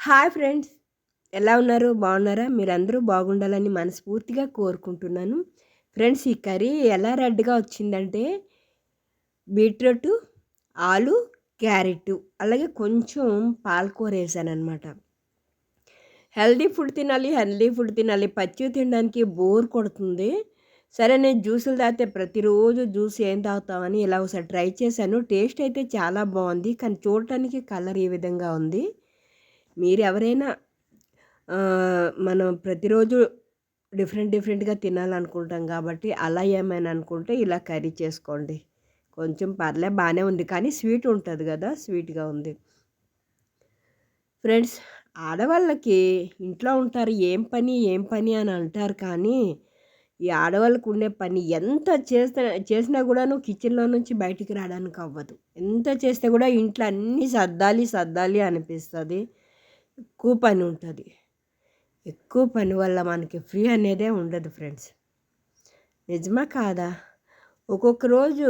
Hi friends. ఎలా ఉన్నారు? బాగున్నారా? మీరందరూ బాగుండాలని మనస్ఫూర్తిగా కోరుకుంటున్నాను. ఫ్రెండ్స్ ఈ కర్రీ ఎలా రెడ్గా వచ్చిందంటే బీట్రూట్ ఆలు క్యారెట్ అలాగే కొంచెం పాలకూర వేసాను అనమాట హెల్దీ ఫుడ్ తినాలి హెల్దీ ఫుడ్ తినాలి పచ్చి తినడానికి బోర్ కొడుతుంది. సరే నేను జ్యూసులు తాగితే ప్రతిరోజు జ్యూస్ ఏం తాగుతామని ఇలా ఒకసారి ట్రై చేశాను. టేస్ట్ అయితే చాలా బాగుంది కానీ చూడటానికి కలర్ ఈ విధంగా ఉంది? మీరు ఎవరైనా మనం ప్రతిరోజు డిఫరెంట్ డిఫరెంట్గా తినాలనుకుంటాం కాబట్టి అలా ఏమైనా అనుకుంటే ఇలా కర్రీ చేసుకోండి. కొంచెం పర్లే బాగానే ఉంది. కానీ స్వీట్ ఉంటుంది కదా స్వీట్గా ఉంది. ఫ్రెండ్స్ ఆడవాళ్ళకి ఇంట్లో ఉంటారు ఏం పని ఏం పని అని అంటారు కానీ ఈ ఆడవాళ్ళకు ఉండే పని ఎంత చేస్తే చేసినా కూడాను కిచెన్లో నుంచి బయటికి రావడానికి అవ్వదు. ఎంత చేస్తే కూడా ఇంట్లో అన్నీ సర్దాలి సర్దాలి అనిపిస్తుంది. ఎక్కువ పని ఉంటుంది. ఎక్కువ పని వల్ల మనకి ఫ్రీ అనేదే ఉండదు ఫ్రెండ్స్ నిజమా కాదా? ఒక్కొక్క రోజు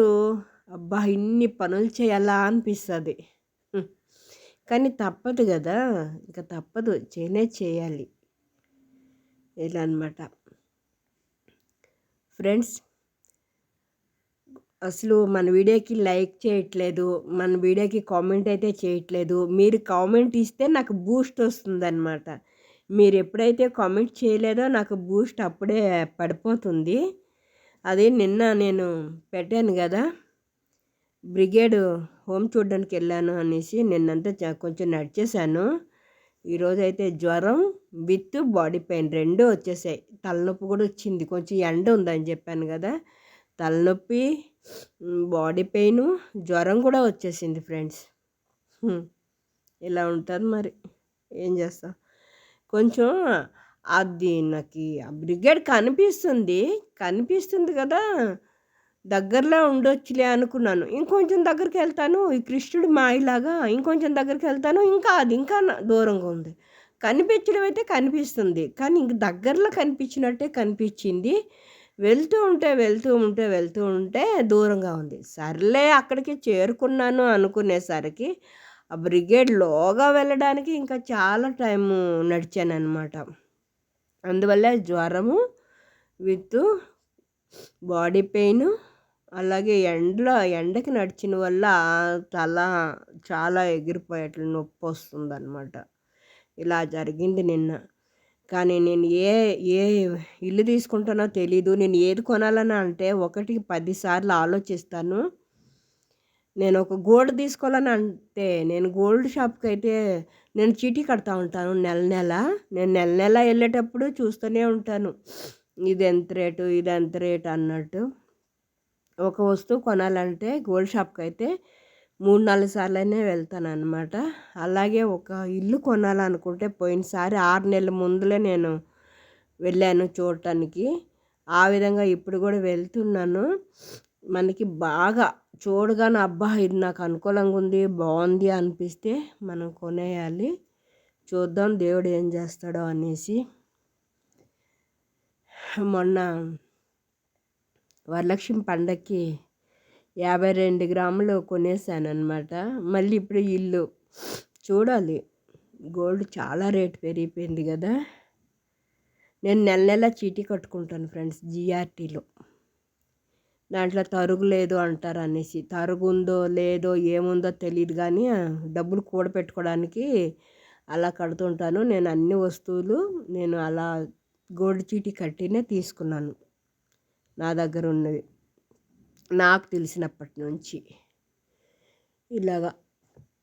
అబ్బా ఇన్ని పనులు చేయాలా అనిపిస్తుంది. కానీ తప్పదు కదా? ఇంకా తప్పదు. చేయనే చేయాలి. ఇలా అనమాట ఫ్రెండ్స్ అసలు మన వీడియోకి లైక్ చేయట్లేదు మన వీడియోకి కామెంట్ అయితే చేయట్లేదు. మీరు కామెంట్ ఇస్తే నాకు బూస్ట్ వస్తుందన్నమాట. మీరు ఎప్పుడైతే కామెంట్ చేయలేదో నాకు బూస్ట్ అప్పుడే పడిపోతుంది. అది నిన్న నేను పెట్టాను కదా బ్రిగేడ్ హోమ్ చూడడానికి వెళ్ళాను అనేసి నిన్నంతా కొంచెం నడిచేశాను. ఈరోజు అయితే జ్వరం విత్ బాడీ పెయిన్ రెండు వచ్చేసాయి. తలనొప్పి కూడా వచ్చింది. కొంచెం ఎండ ఉందని చెప్పాను కదా తలనొప్పి బాడీ పెయిన్ జ్వరం కూడా వచ్చేసింది ఫ్రెండ్స్ ఇలా ఉంటుంది మరి? ఏం చేస్తాం? కొంచెం అది నాకు ఆ బ్రిగేడ్ కనిపిస్తుంది. కనిపిస్తుంది కదా. దగ్గరలో ఉండొచ్చులే అనుకున్నాను. ఇంకొంచెం దగ్గరికి వెళ్తాను. ఈ కృష్ణుడు మాయలాగా ఇంకొంచెం దగ్గరికి వెళ్తాను. ఇంకా అది ఇంకా దూరంగా ఉంది. కనిపించడం అయితే కనిపిస్తుంది. కానీ ఇంక దగ్గరలో కనిపించినట్టే కనిపించింది. వెళ్తూ ఉంటే వెళ్తూ ఉంటే వెళ్తూ ఉంటే దూరంగా ఉంది. సర్లే అక్కడికి చేరుకున్నాను అనుకునేసరికి ఆ బ్రిగేడ్ లోగా వెళ్ళడానికి ఇంకా చాలా టైము నడిచాను అనమాట అందువల్ల జ్వరము విత్ బాడీ పెయిన్ అలాగే ఎండలో ఎండకి నడిచిన వల్ల తల చాలా ఎగిరిపోయేట్లు నొప్పి వస్తుంది అనమాట ఇలా జరిగింది నిన్న. కానీ నేను ఏ ఏ ఇల్లు తీసుకుంటానో తెలీదు. నేను ఏది కొనాలని అంటే ఒకటి పదిసార్లు ఆలోచిస్తాను. నేను ఒక గోల్డ్ తీసుకోవాలని అంటే నేను గోల్డ్ షాప్కి అయితే నేను చీటీ కడతా ఉంటాను నెల నెల. నేను నెల నెల వెళ్ళేటప్పుడు చూస్తూనే ఉంటాను. ఇది ఎంత రేటు ఇది ఎంత రేటు అన్నట్టు. ఒక వస్తువు కొనాలంటే గోల్డ్ షాప్కి అయితే మూడు నాలుగు సార్లనే వెళ్తాను అలాగే ఒక ఇల్లు కొనాలనుకుంటే పోయినసారి ఆరు నెలల ముందులే నేను వెళ్ళాను చూడటానికి. ఆ విధంగా ఇప్పుడు కూడా వెళ్తున్నాను. మనకి బాగా చూడగానే అబ్బా ఇది నాకు అనుకూలంగా ఉంది బాగుంది అనిపిస్తే మనం కొనేయాలి. చూద్దాం దేవుడు ఏం చేస్తాడో అనేసి. మొన్న వరలక్ష్మి పండక్కి యాభై రెండు గ్రాములు కొనేసాను అనమాట మళ్ళీ ఇప్పుడు ఇల్లు చూడాలి. గోల్డ్ చాలా రేటు పెరిగిపోయింది కదా. నేను నెల నెల చీటీ కట్టుకుంటాను ఫ్రెండ్స్ జిఆర్టీలో. దాంట్లో తరుగు లేదు అంటారు అనేసి. తరుగు ఉందో లేదో ఏముందో తెలియదు కానీ డబ్బులు కూడబెట్టుకోవడానికి అలా కడుతుంటాను. నేను అన్ని వస్తువులు నేను అలా గోల్డ్ చీటీ కట్టినే తీసుకున్నాను నా దగ్గర ఉన్నవి. నాకు తెలిసినప్పటి నుంచి. ఇలాగా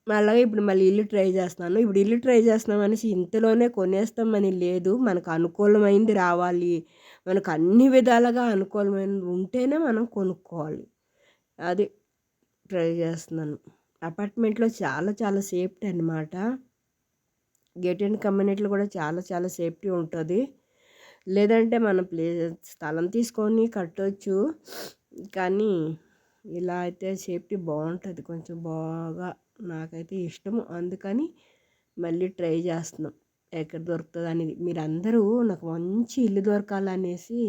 అలాగే ఇప్పుడు మళ్ళీ ఇల్లు ట్రై చేస్తున్నాను. ఇప్పుడు ఇల్లు ట్రై చేస్తున్నాం అనేసి ఇంతలోనే కొనేస్తామని లేదు. మనకు అనుకూలమైంది రావాలి. మనకు అన్ని విధాలుగా అనుకూలమైనది ఉంటేనే మనం కొనుక్కోవాలి. అది ట్రై చేస్తున్నాను. అపార్ట్మెంట్లో చాలా చాలా సేఫ్టీ అనమాట గేట్ అండ్ కమ్యూనిటీలో కూడా చాలా చాలా సేఫ్టీ ఉంటుంది. లేదంటే మనం ప్లే స్థలం తీసుకొని కట్టవచ్చు కానీ ఇలా అయితే సేఫ్టీ బాగుంటుంది. కొంచెం బాగా నాకైతే ఇష్టము. అందుకని మళ్ళీ ట్రై చేస్తున్నాం. ఎక్కడ దొరుకుతుంది అనేది. మీరందరూ నాకు మంచి ఇల్లు దొరకాలనేసి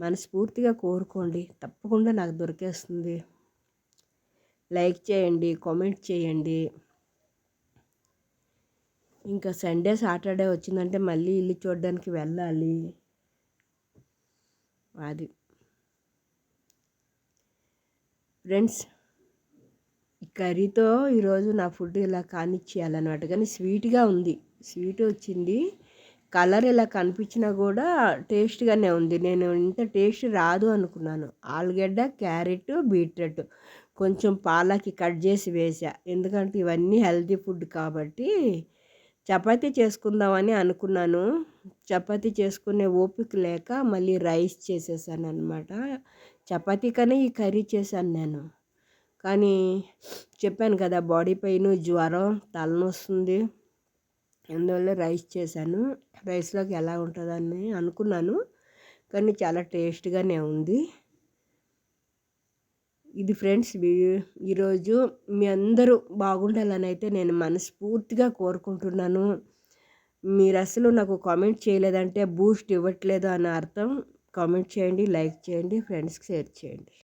మనస్ఫూర్తిగా కోరుకోండి. తప్పకుండా నాకు దొరికేస్తుంది. లైక్ చేయండి కామెంట్ చేయండి. ఇంకా సండే సాటర్డే వచ్చిందంటే మళ్ళీ ఇల్లు చూడడానికి వెళ్ళాలి. అది. ఫ్రెండ్స్ ఈ కర్రీతో ఈరోజు నా ఫుడ్ ఇలా కానిచ్చేయాలన్నమాట. కానీ స్వీట్గా ఉంది. స్వీట్ వచ్చింది. కలర్ ఇలా కనిపించినా కూడా టేస్ట్గానే ఉంది. నేను ఇంత టేస్ట్ రాదు అనుకున్నాను. ఆలుగడ్డ క్యారెట్ బీట్రూట్ కొంచెం పాలకి కట్ చేసి వేసా ఎందుకంటే ఇవన్నీ హెల్తీ ఫుడ్ కాబట్టి చపాతీ చేసుకుందామని అనుకున్నాను. చపాతీ చేసుకునే ఓపిక లేక మళ్ళీ రైస్ చేసేసాను అనమాట చపాతీ కానీ ఈ కర్రీ చేశాను నేను. కానీ చెప్పాను కదా బాడీ పెయిన్ జ్వరం తలనొస్తుంది. అందువల్ల రైస్ చేశాను. రైస్లోకి ఎలా ఉంటుందని అనుకున్నాను. కానీ చాలా టేస్ట్గానే ఉంది. ఇది ఫ్రెండ్స్ ఈరోజు మీ అందరూ బాగుండాలని అయితే నేను మనస్ఫూర్తిగా కోరుకుంటున్నాను. మీరు అసలు నాకు కామెంట్ చేయలేదంటే బూస్ట్ ఇవ్వట్లేదు అని అర్థం. కామెంట్ చేయండి లైక్ చేయండి ఫ్రెండ్స్కి షేర్ చేయండి.